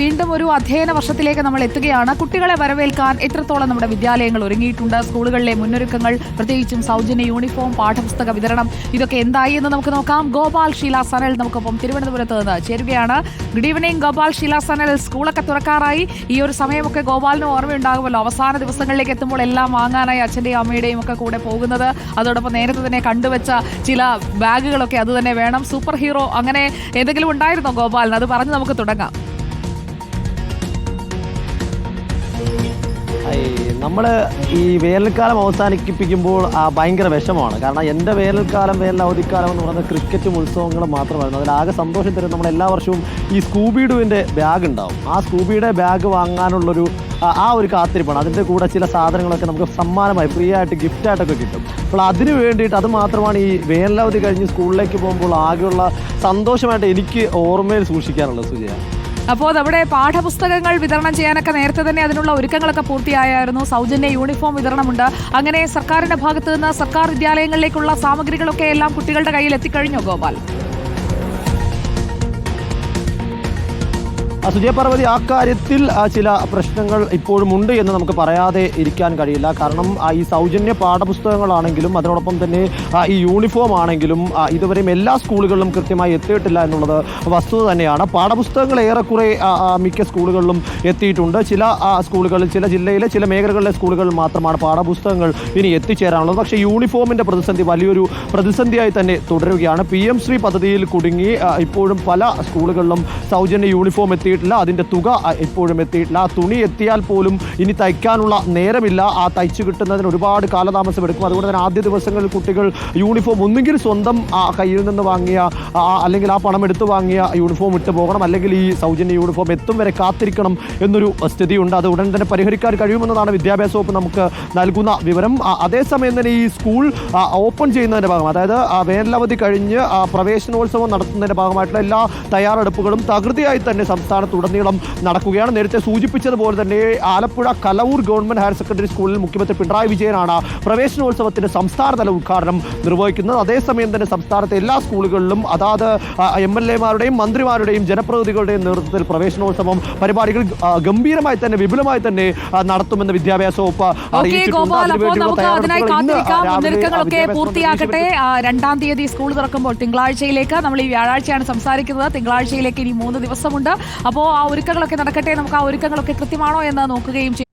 വീണ്ടും ഒരു അധ്യയന വർഷത്തിലേക്ക് നമ്മൾ എത്തുകയാണ്. കുട്ടികളെ വരവേൽക്കാൻ എത്രത്തോളം നമ്മുടെ വിദ്യാലയങ്ങൾ ഒരുങ്ങിയിട്ടുണ്ട്? സ്കൂളുകളിലെ മുന്നൊരുക്കങ്ങൾ പ്രത്യേകിച്ചും സൗജന്യ യൂണിഫോം പാഠപുസ്തക വിതരണം ഇതൊക്കെ എന്തായി എന്ന് നമുക്ക് നോക്കാം. ഗോപാൽ ഷീല സനൽ നമുക്കൊപ്പം തിരുവനന്തപുരത്ത് നിന്ന് ചേരുകയാണ്. Good evening Gopal Sheela Sanal. സ്കൂളൊക്കെ തുറക്കാറായി. ഈ ഒരു സമയമൊക്കെ ഗോപാലിന് ഓർമ്മയുണ്ടാകുമല്ലോ. അവസാന ദിവസങ്ങളിലേക്ക് എത്തുമ്പോൾ എല്ലാം വാങ്ങാനായി അച്ഛന്റെയും അമ്മയുടെയും ഒക്കെ കൂടെ പോകുന്നത്. അതോടൊപ്പം നേരത്തെ തന്നെ കണ്ടുവച്ച ചില ബാഗുകളൊക്കെ അത് തന്നെ വേണം. സൂപ്പർ ഹീറോ അങ്ങനെ എന്തെങ്കിലും ഉണ്ടായിരുന്നോ ഗോപാലിന്? അത് പറഞ്ഞ് നമുക്ക് തുടങ്ങാം. നമ്മൾ ഈ വേനൽക്കാലം അവസാനിപ്പിക്കുമ്പോൾ ആ, ഭയങ്കര വിഷമമാണ്. കാരണം എന്റെ വേനൽക്കാലം വേനൽ അവധിക്കാലം എന്ന് പറയുന്നത് ക്രിക്കറ്റും ഉത്സവങ്ങളും മാത്രമായിരുന്നു. അതിലാകെ സന്തോഷം തരും നമ്മൾ എല്ലാ വർഷവും ഈ സ്കൂബിഡുവിന്റെ ബാഗ് ഉണ്ടാവും. ആ സ്കൂബിയുടെ ബാഗ് വാങ്ങാനുള്ളൊരു ആ, ഒരു കാത്തിരിപ്പാണ്. അതിന്റെ കൂടെ ചില സാധനങ്ങളൊക്കെ നമുക്ക് സമ്മാനമായി ഫ്രീ ആയിട്ട് ഗിഫ്റ്റായിട്ടൊക്കെ കിട്ടും. അപ്പോൾ അതിന് വേണ്ടിയിട്ട് അത് മാത്രമാണ് ഈ വേനലവധി കഴിഞ്ഞ് സ്കൂളിലേക്ക് പോകുമ്പോൾ ആകെയുള്ള സന്തോഷമായിട്ട് എനിക്ക് ഓർമ്മയിൽ സൂക്ഷിക്കാനുള്ളത് സുജയ. അപ്പോൾ നമ്മുടെ പാഠപുസ്തകങ്ങൾ വിതരണം ചെയ്യാനൊക്കെ നേരത്തെ തന്നെ അതിനുള്ള ഒരുക്കങ്ങളൊക്കെ പൂർത്തിയായായിരുന്നു. സൗജന്യ യൂണിഫോം വിതരണമുണ്ട്. അങ്ങനെ സർക്കാരിന്റെ ഭാഗത്തു നിന്ന് സർക്കാർ വിദ്യാലയങ്ങളിലേക്കുള്ള സാമഗ്രികളൊക്കെ എല്ലാം കുട്ടികളുടെ കയ്യിൽ എത്തിക്കഴിഞ്ഞു ഗോപാൽ. സുജയ പാർവതി ആ കാര്യത്തിൽ ചില പ്രശ്നങ്ങൾ ഇപ്പോഴും ഉണ്ട് എന്ന് നമുക്ക് പറയാതെ ഇരിക്കാൻ കഴിയില്ല. കാരണം ഈ സൗജന്യ പാഠപുസ്തകങ്ങളാണെങ്കിലും അതിനോടൊപ്പം തന്നെ ഈ യൂണിഫോം ആണെങ്കിലും ഇതുവരെയും എല്ലാ സ്കൂളുകളിലും കൃത്യമായി എത്തിയിട്ടില്ല എന്നുള്ളത് വസ്തുത തന്നെയാണ്. പാഠപുസ്തകങ്ങൾ ഏറെക്കുറെ മിക്ക സ്കൂളുകളിലും എത്തിയിട്ടുണ്ട്. ചില സ്കൂളുകളിൽ ചില ജില്ലയിലെ ചില മേഖലകളിലെ സ്കൂളുകളിൽ മാത്രമാണ് പാഠപുസ്തകങ്ങൾ ഇനി എത്തിച്ചേരാനുള്ളത്. പക്ഷേ യൂണിഫോമിന്റെ പ്രതിസന്ധി വലിയൊരു പ്രതിസന്ധിയായി തന്നെ തുടരുകയാണ്. പി എം ശ്രീ പദ്ധതിയിൽ കുടുങ്ങി ഇപ്പോഴും പല സ്കൂളുകളിലും സൗജന്യ യൂണിഫോം എത്തിയിട്ടില്ല. അതിന്റെ തുക ഇപ്പോഴും എത്തിയിട്ടില്ല. ആ തുണി എത്തിയാൽ പോലും ഇനി തയ്ക്കാനുള്ള നേരമില്ല. ആ തയ്ച്ചു കിട്ടുന്നതിന് ഒരുപാട് കാലതാമസം എടുക്കും. അതുകൊണ്ട് തന്നെ ആദ്യ ദിവസങ്ങളിൽ കുട്ടികൾ യൂണിഫോം ഒന്നുകിൽ സ്വന്തം കയ്യിൽ നിന്ന് വാങ്ങിയ അല്ലെങ്കിൽ ആ പണം എടുത്തു വാങ്ങിയ യൂണിഫോം ഇട്ട് പോകണം. അല്ലെങ്കിൽ ഈ സൗജന്യ യൂണിഫോം എത്തും വരെ കാത്തിരിക്കണം എന്നൊരു സ്ഥിതിയുണ്ട്. അത് ഉടൻ തന്നെ പരിഹരിക്കാൻ കഴിയുമെന്നതാണ് വിദ്യാഭ്യാസ വകുപ്പ് നമുക്ക് നൽകുന്ന വിവരം. അതേസമയം തന്നെ ഈ സ്കൂൾ ഓപ്പൺ ചെയ്യുന്നതിന്റെ ഭാഗം അതായത് വേനലവധി കഴിഞ്ഞ് പ്രവേശനോത്സവം നടത്തുന്നതിന്റെ ഭാഗമായിട്ടുള്ള എല്ലാ തയ്യാറെടുപ്പുകളും തകൃതിയായി തന്നെ സംസ്ഥാനത്തുടനീളം നടക്കുകയാണ്. നേരത്തെ സൂചിപ്പിച്ചതുപോലെ തന്നെ Alappuzha Kalavoor government higher secondary സ്കൂളിൽ മുഖ്യമന്ത്രി പിണറായി വിജയനാണ് പ്രവേശനോത്സവത്തിന്റെ സംസ്ഥാനതല ഉദ്ഘാടനം നിർവഹിക്കുന്നത്. അതേസമയം തന്നെ സംസ്ഥാനത്തെ എല്ലാ സ്കൂളുകളിലും അതാത് എം എൽ എമാരുടെയും മന്ത്രിമാരുടെയും ജനപ്രതിനിധികളുടെയും നേതൃത്വത്തിൽ പ്രവേശനോത്സവം പരിപാടികൾ ഗംഭീരമായി തന്നെ വിപുലമായി തന്നെ നടത്തുമെന്ന് വിദ്യാഭ്യാസ വകുപ്പ് മുന്നൊരുക്കങ്ങളൊക്കെ പൂർത്തിയാക്കട്ടെ. രണ്ടാം തീയതി സ്കൂൾ തുറക്കുമ്പോൾ തിങ്കളാഴ്ചയിലേക്ക് നമ്മൾ ഈ വ്യാഴാഴ്ചയാണ് സംസാരിക്കുന്നത്. തിങ്കളാഴ്ചയിലേക്ക് ഇനി മൂന്ന് ദിവസമുണ്ട്. അപ്പോൾ ആ ഒരുക്കങ്ങളൊക്കെ നടക്കട്ടെ നമുക്ക് ആ ഒരുക്കങ്ങളൊക്കെ കൃത്യമാണോ എന്ന് നോക്കുകയും ചെയ്യും.